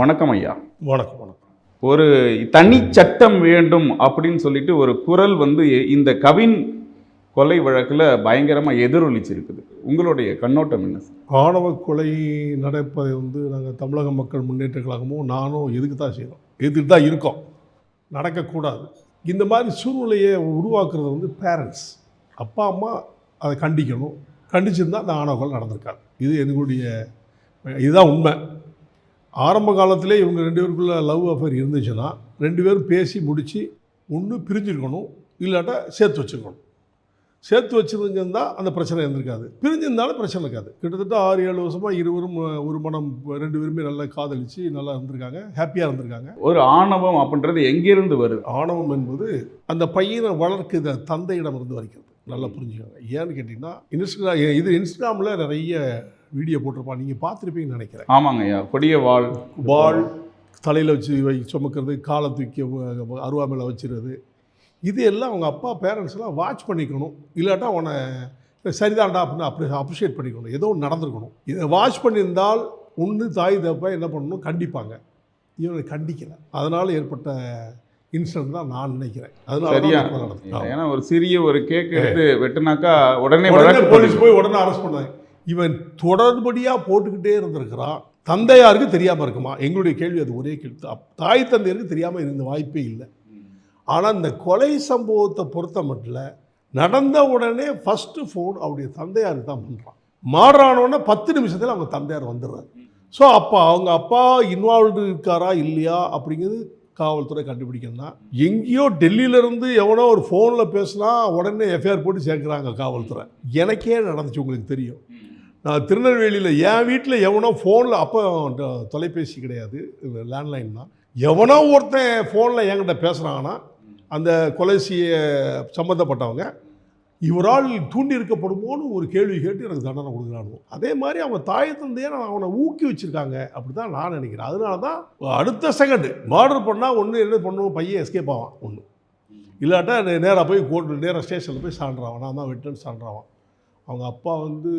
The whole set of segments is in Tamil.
வணக்கம் ஐயா. வணக்கம் வணக்கம். ஒரு தனி சட்டம் வேண்டும் அப்படின்னு சொல்லிட்டு ஒரு குரல் வந்து இந்த கவின் கொலை வழக்கில் பயங்கரமாக எதிரொலிச்சிருக்குது. உங்களுடைய கண்ணோட்டம் என்ன ஆணவ கொலை நடப்பதை வந்து நாங்கள் தமிழக மக்கள் முன்னேற்ற கழகமும் நானும் எதுக்கு தான் செய்கிறோம் எதுக்கு தான் இருக்கோம். நடக்கக்கூடாது. இந்த மாதிரி சூழ்நிலையை உருவாக்குறது வந்து பேரண்ட்ஸ் அப்பா அம்மா அதை கண்டிக்கணும். கண்டிச்சிருந்தா அந்த ஆணவ கொலை நடந்திருக்காது. இது எங்களுடைய இதுதான் உண்மை. ஆரம்ப காலத்திலே இவங்க ரெண்டு பேருக்குள்ள லவ் அஃபேர் இருந்துச்சுன்னா ரெண்டு பேரும் பேசி முடித்து ஒன்று பிரிஞ்சிருக்கணும் இல்லாட்டா சேர்த்து வச்சுருக்கணும். சேர்த்து வச்சுருந்துருந்தா அந்த பிரச்சனை இருந்திருக்காது. பிரிஞ்சிருந்தாலும் பிரச்சனை இருக்காது. கிட்டத்தட்ட ஆறு ஏழு வருஷமாக இருவரும் ஒரு மனம் ரெண்டு பேருமே நல்லா காதலிச்சு நல்லா இருந்திருக்காங்க ஹாப்பியாக இருந்திருக்காங்க. ஒரு ஆணவம் அப்படின்றது எங்கிருந்து வருது? ஆணவம் என்பது அந்த பையனை வளர்க்குற தந்தையிடம் இருந்து வரைக்கிறது நல்லா புரிஞ்சுக்கோங்க. ஏன்னு கேட்டிங்கன்னா இன்ஸ்டா இது இன்ஸ்டாமில் நிறைய வீடியோ போட்டிருப்பான் நீங்கள் பார்த்துருப்பீங்கன்னு நினைக்கிறேன். ஆமாங்க ஐயா. கொடிய வாழ் பால் தலையில் வச்சு வை சுமக்கிறது காலை தூக்கி வ- அருவா மேலே வச்சிருது. இது எல்லாம் அவங்க அப்பா பேரண்ட்ஸ்லாம் வாட்ச் பண்ணிக்கணும். இல்லாட்டா அவனை சரிதான்டா அப்படின்னு அப்படி அப்ரிஷியேட் பண்ணிக்கணும். ஏதோ ஒன்று நடந்திருக்கணும். இதை வாட்ச் பண்ணியிருந்தால் ஒன்று தாய் தப்பா என்ன பண்ணணும்? கண்டிப்பாங்க. இவனை கண்டிக்கலை. அதனால் ஏற்பட்ட இன்சிடென்ட் தான் நான் நினைக்கிறேன். அதனால தான் சரியா. ஏன்னா ஒரு சிறிய ஒரு கேக் எடுத்து வெட்டுனாக்கா உடனே போலீஸ். போய் உடனே அரெஸ்ட் பண்ணாங்க இவன் தொடர்படியாக போட்டுக்கிட்டே இருந்திருக்கிறான். தந்தையாருக்கு தெரியாமல் இருக்குமா? எங்களுடைய கேள்வி அது ஒரே கேள்வி தாய் தந்தையருக்கு தெரியாமல் இருந்த வாய்ப்பே இல்லை. ஆனால் இந்த கொலை சம்பவத்தை பொறுத்த மட்டும் நடந்த உடனே ஃபஸ்ட்டு ஃபோன் அவருடைய தந்தையாருக்கு தான் பண்ணுறான் மாறுறானோடனே பத்து நிமிஷத்தில் அவங்க தந்தையார் வந்துடுறாரு. ஸோ அப்பா அவங்க அப்பா இன்வால்வ்டு இருக்காரா இல்லையா அப்படிங்கிறது காவல்துறை கண்டுபிடிக்கணும்னா எங்கேயோ டெல்லியிலேருந்து எவனோ ஒரு ஃபோனில் பேசினா உடனே எஃப்ஐஆர் போட்டு சேர்க்குறாங்க காவல்துறை. எனக்கே நடந்துச்சு உங்களுக்கு தெரியும். நான் திருநெல்வேலியில் என் வீட்டில் எவனோ ஃபோனில் அப்போ தொலைபேசி கிடையாது. லேண்ட்லைன் தான். எவனோ ஒருத்தன் ஃபோனில் என்கிட்ட பேசுகிறாங்கன்னா அந்த கொலைசியை சம்மந்தப்பட்டவங்க இவரால் தூண்டி இருக்கப்படுமோன்னு ஒரு கேள்வி கேட்டு எனக்கு தண்டனை கொடுக்குறானு அதே மாதிரி அவன் தாய் தந்தையை நான் அவனை ஊக்கி வச்சுருக்காங்க அப்படி தான் நான் நினைக்கிறேன். அதனால தான் அடுத்த செகண்டு மர்டர் பண்ணால் ஒன்று என்ன பண்ணுவோம் பையன் எஸ்கேப் ஆவான் ஒன்று இல்லாட்டா நேராக போய் கோர்ட்டு நேராக ஸ்டேஷனில் போய் சான்றான் நான் தான் வெட்டுன்னு சான்றாவான். அவங்க அப்பா வந்து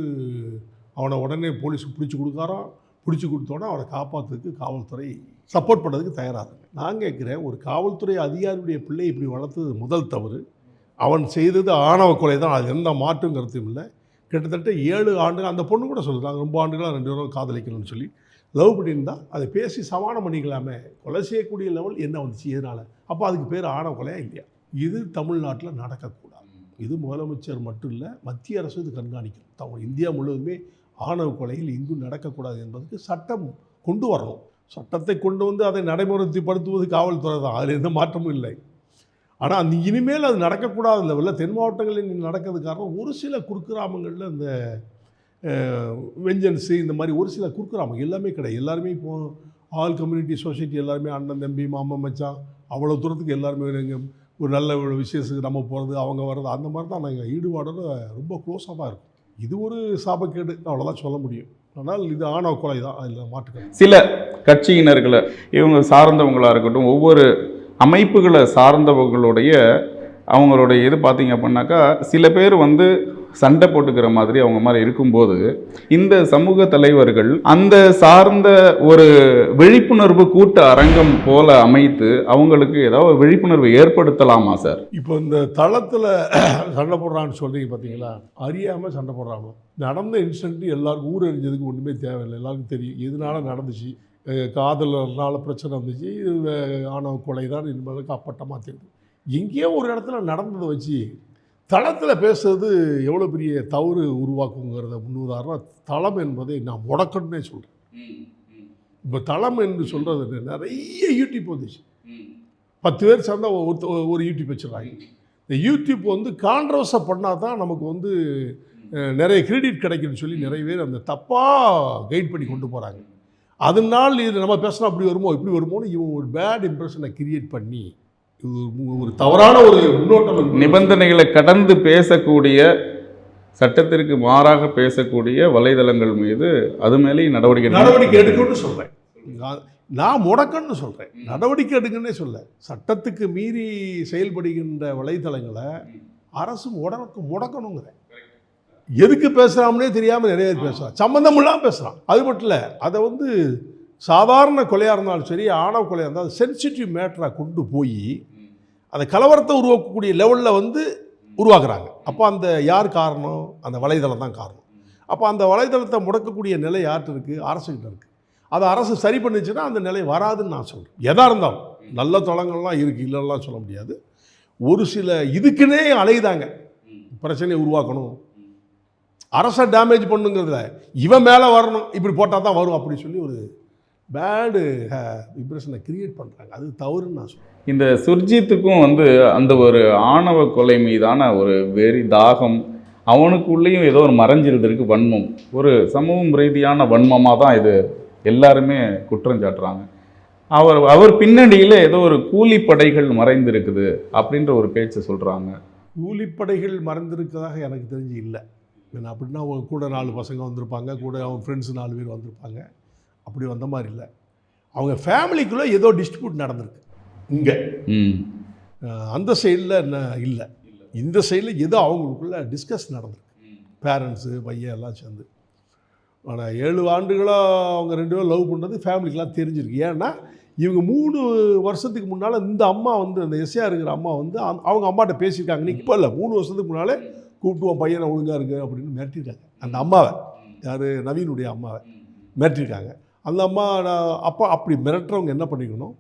அவனை உடனே போலீஸுக்கு பிடிச்சி கொடுக்காராம் பிடிச்சி கொடுத்தோன்னே அவனை காப்பாற்றுறதுக்கு காவல்துறை சப்போர்ட் பண்ணுறதுக்கு தயாராகுங்க நான் கேட்குறேன் ஒரு காவல்துறை அதிகாரியுடைய பிள்ளை இப்படி வளர்த்தது முதல் தவறு. அவன் செய்தது ஆணவ கொலை தான் அது எந்த மாற்றும் கருத்தும் இல்லை. கிட்டத்தட்ட ஏழு ஆண்டுகள் அந்த பொண்ணு கூட சொல்லுது ரொம்ப ஆண்டுகளாக ரெண்டு பேரும் காதலிக்கணும்னு சொல்லி. லவ் பண்ணியிருந்தால் அதை பேசி சமாதானம் பண்ணிக்கலாமே. கொலை செய்யக்கூடிய லெவல் என்ன வந்துச்சு இதனால் அப்போ அதுக்கு பேர் ஆணவ கொலையா இல்லையா? இது தமிழ்நாட்டில் நடக்கக்கூடும் இது முதலமைச்சர் மட்டும் இல்லை மத்திய அரசு இது கண்காணிக்கணும் தமிழ் இந்தியா முழுவதுமே ஆணவ கொலைகள் இங்கும் நடக்கக்கூடாது என்பதற்கு சட்டம் கொண்டு வரணும். சட்டத்தை கொண்டு வந்து அதை நடைமுறைப்படுத்துவது காவல்துறை தான். அதில் எந்த மாற்றமும் இல்லை. ஆனால் அந்த இனிமேல் அது நடக்கக்கூடாது லெவலில் தென் மாவட்டங்களில் நடக்கிறது காரணம் ஒரு சில குறுக்கிராமங்களில் இந்த வெஞ்சன்ஸு இந்த மாதிரி ஒரு சில குறுக்கிராமம் எல்லாமே கிடையாது. எல்லாருமே இப்போது ஆல் கம்யூனிட்டி சொசைட்டி எல்லாருமே அண்ணன் தம்பி மாமன் மச்சான் அவ்வளோ தூரத்துக்கு எல்லாருமே ஒரு நல்ல ஒரு விசேஷத்துக்கு நம்ம போகிறது அவங்க வர்றது அந்த மாதிரி தான் நாங்கள் ஈடுபாடோட ரொம்ப க்ளோஸாக தான் இருக்கும். இது ஒரு சாபக்கேடு அவ்வளோதான் சொல்ல முடியும். ஆனால் இது ஆணவ கொலை தான் அதில் மாட்டுக்கிறது சில கட்சியினர்களை இவங்க சார்ந்தவங்களாக இருக்கட்டும் ஒவ்வொரு அமைப்புகளை சார்ந்தவங்களுடைய அவங்களுடைய இது பார்த்தீங்க அப்படின்னாக்கா சில பேர் வந்து சண்டை போட்டுக்கிற மாதிரி அவங்க மாதிரி இருக்கும்போது இந்த சமூக தலைவர்கள் அந்த சார்ந்த ஒரு விழிப்புணர்வு கூட்ட அரங்கம் போல அமைத்து அவங்களுக்கு ஏதாவது விழிப்புணர்வு ஏற்படுத்தலாமா சார்? இப்போ இந்த தளத்தில் சண்டை போடுறான்னு சொல்கிறீங்க பார்த்தீங்களா அறியாமல் சண்டை போடுறாங்க. நடந்த இன்சிடென்ட் எல்லாருக்கும் ஊர் அறிஞ்சதுக்கு ஒன்றுமே தேவையில்லை. எல்லாருக்கும் தெரியும். எதனால நடந்துச்சு? காதலால் பிரச்சனை வந்துச்சு. இது அஹ், ஆணவ கொலை தான் என்பதற்கு அப்பட்டமாக தெரியுது. எங்கேயோ ஒரு இடத்துல நடந்ததை வச்சு தளத்தில் பேசுறது எவ்வளோ பெரிய தவறு உருவாக்குங்கிறத முன்னுதாரணம் தளம் என்பதை நான் முடக்கணுன்னே சொல்கிறேன் இப்போ தளம் என்று சொல்கிறது நிறைய யூடியூப் வந்துச்சு. பத்து பேர் சேர்ந்தால் ஒருத்த ஒரு யூடியூப் வச்சுருக்காங்க. இந்த யூடியூப் வந்து கான்ட்ரவர்ஸை பண்ணால் தான் நமக்கு வந்து நிறைய கிரெடிட் கிடைக்குன்னு சொல்லி நிறைய பேர் அந்த தப்பாக கைட் பண்ணி கொண்டு போகிறாங்க அதனால் இது நம்ம பேசினா அப்படி வருமோ இப்படி வருமோன்னு இவன் ஒரு பேட் இம்ப்ரெஷனை கிரியேட் பண்ணி ஒரு- தவறான ஒரு முன்னோட்டம் நிபந்தனைகளை கடந்து பேசக்கூடிய சட்டத்திற்கு மாறாக பேசக்கூடிய வலைதளங்கள் மீது அது மேலேயும் நடவடிக்கை. நடவடிக்கை எடுக்கணும்னு சொல்கிறேன் நான் முடக்கன்னு சொல்கிறேன் நடவடிக்கை எடுங்கன்னே சொல்ல சட்டத்துக்கு மீறி செயல்படுகின்ற வலைத்தளங்களை அரசு உடனுக்கு முடக்கணுங்கிறேன். எதுக்கு பேசுகிறாம்னே தெரியாமல் நிறைய பேர் பேசுகிறான் சம்மந்தம் இல்லாமல் பேசுகிறான் அது மட்டும் இல்லை அதை வந்து சாதாரண கொலையாக இருந்தாலும் சரி ஆணவ கொலையாக இருந்தாலும் சென்சிட்டிவ் மேட்டராக கொண்டு போய் அந்த கலவரத்தை உருவாக்கக்கூடிய லெவலில் வந்து உருவாக்குறாங்க. அப்போ அந்த யார் காரணம்? அந்த வலைதளம் தான் காரணம். அப்போ அந்த வலைதளத்தை முடக்கக்கூடிய நிலை யார்கிட்ட இருக்குது அரசுகிட்ட இருக்குது அதை அரசு சரி பண்ணுச்சுன்னா அந்த நிலை வராதுன்னு நான் சொல்கிறேன் எதாக இருந்தாலும். நல்ல தளங்கள்லாம் இருக்குது இல்லைலாம் சொல்ல முடியாது. ஒரு சில இதுக்குன்னே அலையுதாங்க. பிரச்சனையை உருவாக்கணும். அரசை டேமேஜ் பண்ணுங்கிறத இவன் மேலே வரணும் இப்படி போட்டால் தான் வரும் அப்படின்னு சொல்லி ஒரு பேடு இம்ப்ரெஷனை கிரியேட் பண்ணுறாங்க அது தவறுன்னு நான் சொல்கிறேன் இந்த சுர்ஜித்துக்கும் வந்து அந்த ஒரு ஆணவ கொலை மீதான ஒரு வெறி தாகம் அவனுக்குள்ளேயும் ஏதோ ஒரு மறைஞ்சிருந்திருக்கு வன்மம். ஒரு சமூகம் ரீதியான வன்மமாக தான் இது எல்லாருமே குற்றம் சாட்டுறாங்க. அவர் அவர் பின்னணியில் ஏதோ ஒரு கூலிப்படைகள் மறைந்திருக்குது அப்படின்ற ஒரு பேச்சை சொல்கிறாங்க கூலிப்படைகள் மறந்திருக்கிறதாக எனக்கு தெரிஞ்சு இல்லை. அப்படின்னா கூட நாலு பசங்க வந்திருப்பாங்க கூட அவங்க ஃப்ரெண்ட்ஸ் நாலு பேர் வந்திருப்பாங்க. அப்படி வந்த மாதிரி இல்லை. அவங்க ஃபேமிலிக்குள்ளே ஏதோ டிஸ்ட்ரிபியூட் நடந்திருக்கு. இங்கே. ம். அந்த சைடில் என்ன? இல்லை. இந்த சைடில் ஏதோ அவங்களுக்குள்ள டிஸ்கஸ் நடந்திருக்கு. பேரண்ட்ஸு பையன் எல்லாம் சேர்ந்து. ஆனால் ஏழு ஆண்டுகளாக அவங்க ரெண்டு பேரும் லவ் பண்ணுறது ஃபேமிலிக்கெலாம் தெரிஞ்சிருக்கு. ஏன்னா இவங்க மூணு வருஷத்துக்கு முன்னால் இந்த அம்மா வந்து அந்த எஸ்ஆ இருக்கிற அம்மா வந்து அவங்க அம்மாட்ட பேசியிருக்காங்க. நீ இப்போ இல்லை. மூணு வருஷத்துக்கு முன்னாலே கூப்பிட்டு உன் பையனை ஒழுங்காக இருக்கு அப்படின்னு மிரட்டியிருக்காங்க. அந்த அம்மாவை. யார்? நவீனுடைய அம்மாவை. மிரட்டியிருக்காங்க. அந்த அம்மா நான் அப்போ அப்படி மிரட்டுறவங்க என்ன பண்ணிக்கணும்?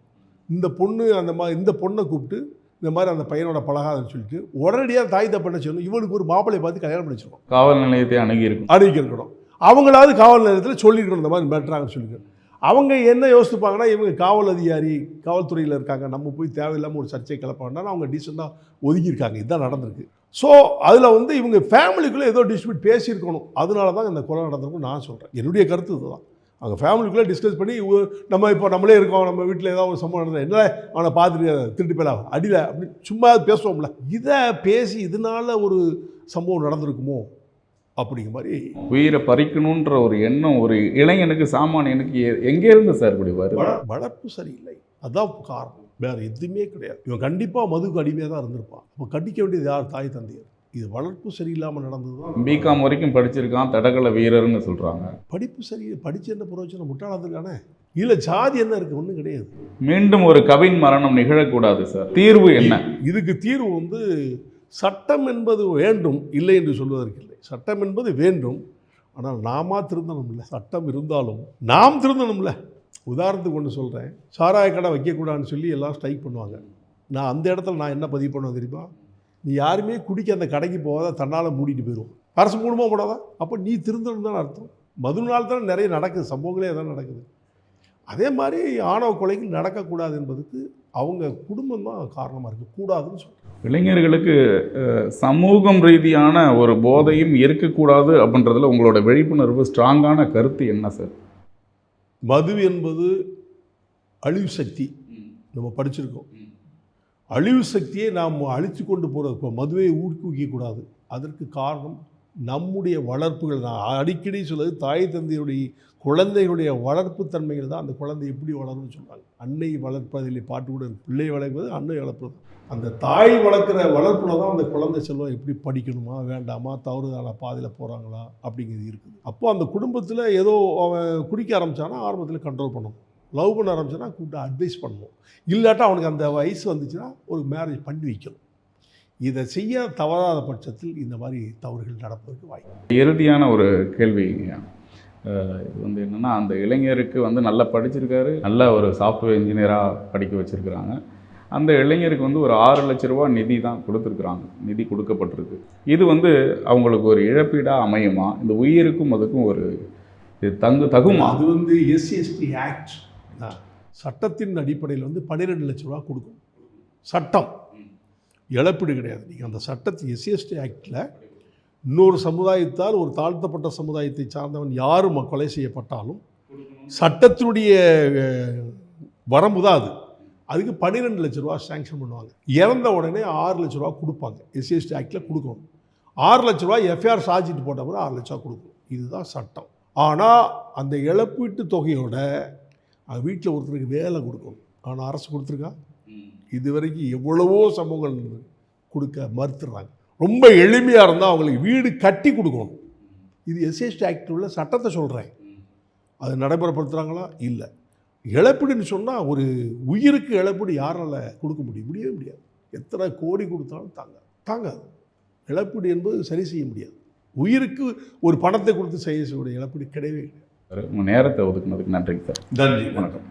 இந்த பொண்ணு அந்த மாதிரி இந்த பொண்ணை கூப்பிட்டு இந்த மாதிரி அந்த பையனோட பழகாதுன்னு சொல்லிட்டு உடனடியாக தாய் தப்ப என்ன செய்யணும்? இவனுக்கு ஒரு மாப்பிளையை பார்த்து கல்யாணம் பண்ணிச்சிடணும் காவல் நிலையத்தை அணுகியிருக்கும் அறிவிக்கணும் அவங்களாவது காவல் நிலையத்தில் சொல்லியிருக்கணும் இந்த மாதிரி மிரட்டுறாங்கன்னு சொல்லிட்டு. அவங்க என்ன யோசிப்பாங்கன்னா இவங்க காவல் அதிகாரி காவல்துறையில் இருக்காங்க. நம்ம போய் தேவையில்லாமல் ஒரு சர்ச்சை கிளப்பாங்கன்னா அவங்க டீசெண்டாக ஒதுங்கியிருக்காங்க. இதுதான் நடந்திருக்கு. ஸோ அதில் வந்து இவங்க ஃபேமிலிக்குள்ளே ஏதோ டிஸ்பியூட் பேசியிருக்கணும். அதனால தான் இந்த கொலை நடந்திருக்கும் நான் சொல்கிறேன் என்னுடைய கருத்து இதுதான். அவங்க ஃபேமிலிக்குள்ளே டிஸ்கஸ் பண்ணி நம்ம இப்போ நம்மளே இருக்கோம் நம்ம வீட்டில் ஏதாவது ஒரு சம்பவம் நடந்தது என்ன அவனை பார்த்துட்டு திருட்டு போயிடலாம் அடியில் அப்படின்னு சும்மா பேசுவோம்ல. இதை பேசி இதனால ஒரு சம்பவம் நடந்திருக்குமோ? அப்படிங்கிற மாதிரி உயிரை பறிக்கணுன்ற ஒரு எண்ணம் ஒரு இளைஞனுக்கு சாமானியனுக்கு எங்கேருந்து சார் இப்படி வளர்ப்பு சரியில்லை. அதான் காரணம். வேற எதுவுமே கிடையாது. இவன் கண்டிப்பாக மதுக்கு அடிமையாக தான் இருந்திருப்பான். அப்போ கண்டிக்க வேண்டியது யார்? தாய் தந்தையர். இது வளர்ப்பு சரியில்லாமல் நடந்தது தான் பிகாம் வரைக்கும் படிச்சிருக்கான் தடகள வீரர்னு சொல்கிறாங்க படிப்பு சரி படிச்சு என்ன பிரயோஜனம்? முட்டாளாதுக்கானே இல்லை ஜாதி என்ன இருக்குது ஒன்றும் கிடையாது. மீண்டும் ஒரு கவின் மரணம் நிகழக்கூடாது சார். தீர்வு என்ன? இதுக்கு தீர்வு வந்து சட்டம் என்பது வேண்டும் இல்லை என்று சொல்வதற்கு இல்லை. சட்டம் என்பது வேண்டும் ஆனால் நாம திருந்தணும் இல்லை. சட்டம் இருந்தாலும் நாம் திருந்தணும்ல உதாரணத்துக்கு ஒன்று சொல்கிறேன் சாராய கடை வைக்கக்கூடாதுன்னு சொல்லி எல்லாம் ஸ்ட்ரைக் பண்ணுவாங்க. நான் அந்த இடத்துல நான் என்ன பதிவு பண்ணுவேன் தெரியுமா? நீ யாருமே குடிக்க அந்த கடைக்கு போகாத தன்னால் மூடிட்டு போயிடுவோம் அரசு மூலமாக போடாதா. அப்போ நீ திருந்தணும் தான் அர்த்தம். மதுநாள் தான் நிறைய நடக்குது சம்பவங்களே தான் நடக்குது. அதே மாதிரி ஆணவ கொலைகள் நடக்கக்கூடாது என்பதுக்கு அவங்க குடும்பம் தான் காரணமாக இருக்குது கூடாதுன்னு சொல்கிறேன் இளைஞர்களுக்கு சமூகம் ரீதியான ஒரு போதையும் இருக்கக்கூடாது அப்படின்றதுல உங்களோட விழிப்புணர்வு ஸ்ட்ராங்கான கருத்து என்ன சார்? மது என்பது அழிவு சக்தி. நம்ம படிச்சிருக்கோம். அழிவு சக்தியை நாம் அழித்து கொண்டு போகிறது இப்போ மதுவை ஊக்குவிக்கக்கூடாது. அதற்கு காரணம் நம்முடைய வளர்ப்புகள் நான் அடிக்கடி சொல்வது தாய் தந்தையுடைய குழந்தைகளுடைய வளர்ப்பு தன்மைகள் தான். அந்த குழந்தை எப்படி வளரும்னு சொல்கிறாங்க அன்னை வளர்ப்பதில் பாட்டு கூட பிள்ளை வளர்ப்பது அன்னை வளர்ப்பது. அந்த தாய் வளர்க்குற வளர்ப்பில் தான் அந்த குழந்தை செல்வம் எப்படி படிக்கணுமா வேண்டாமா தவறுதான பாதையில் போகிறாங்களா அப்படிங்கிறது இருக்குது. அப்போது அந்த குடும்பத்தில் ஏதோ அவன் குடிக்க ஆரம்பித்தானா ஆரம்பத்தில் கண்ட்ரோல் பண்ணணும். லவ் பண்ண ஆரம்பிச்சானா கூப்பிட்டு அட்வைஸ் பண்ணணும் இல்லாட்டா அவனுக்கு அந்த வயசு வந்துச்சுன்னா ஒரு மேரேஜ் பண்ணி வைக்கணும். இதை செய்ய தவறாத பட்சத்தில் இந்த மாதிரி தவறுகள் நடப்பதற்கு வாய்ப்பு இறுதியான ஒரு கேள்வி இது வந்து என்னென்னா அந்த இளைஞருக்கு வந்து நல்லா படிச்சிருக்காரு நல்ல ஒரு சாஃப்ட்வேர் இன்ஜினியராக படிக்க வச்சுருக்கிறாங்க. அந்த இளைஞருக்கு வந்து ஒரு ஆறு லட்ச ரூபா நிதி தான் கொடுத்துருக்குறாங்க. நிதி கொடுக்கப்பட்டிருக்கு. இது வந்து அவங்களுக்கு ஒரு இழப்பீடாக அமையுமா? இந்த உயிருக்கும் அதுக்கும் ஒரு இது தங்கு தகுமா? அது வந்து எஸ்சி எஸ்டி ஆக்ட் சட்டத்தின் அடிப்படையில் வந்து பன்னிரெண்டு லட்ச ரூபா கொடுக்கும். சட்டம். இழப்பீடு கிடையாது. நீங்கள் அந்த சட்டத்தை எஸ்சிஎஸ்டி ஆக்டில் இன்னொரு சமுதாயத்தால் ஒரு தாழ்த்தப்பட்ட சமுதாயத்தை சார்ந்தவன் யாரும் கொலை செய்யப்பட்டாலும் சட்டத்தினுடைய வரம்பு தான் அது. அதுக்கு பன்னிரெண்டு லட்ச ரூபா சேங்ஷன் பண்ணுவாங்க. இறந்த உடனே ஆறு லட்ச ரூபா கொடுப்பாங்க. எஸ்சிஎஸ்டி ஆக்டில் கொடுக்கணும். ஆறு லட்ச ரூபா எஃப்ஐஆர் சார்ஜிட்டு போட்ட பிறகு ஆறு லட்ச ரூபா கொடுக்கணும் இதுதான் சட்டம். ஆனால் அந்த இழப்பீட்டு தொகையோட அவன் வீட்டில் ஒருத்தருக்கு வேலை கொடுக்கணும் ஆனால் அரசு கொடுத்துருக்கா? இது வரைக்கும் எவ்வளவோ சமூகங்கள் கொடுக்க மறுத்துடுறாங்க. ரொம்ப எளிமையாக இருந்தால் அவங்களுக்கு வீடு கட்டி கொடுக்கணும். இது எஸ்எஸ்டி ஆக்டில் உள்ள சட்டத்தை சொல்கிறேன் அது நடைமுறைப்படுத்துகிறாங்களா இல்லை. இழப்பீடுன்னு சொன்னால் ஒரு உயிருக்கு இழப்பீடு யாரால கொடுக்க முடியும்? முடியவே முடியாது. எத்தனை கோடி கொடுத்தாலும் தாங்க தாங்காது. இழப்பீடு என்பது சரி செய்ய முடியாது. உயிருக்கு ஒரு பணத்தை கொடுத்து செய்ய செய்யக்கூடிய இழப்பீடு கிடையவே கிடையாது. உங்கள் நேரத்தை ஒதுக்குனதுக்கு நன்றிங்க சார். நன்றி. வணக்கம்.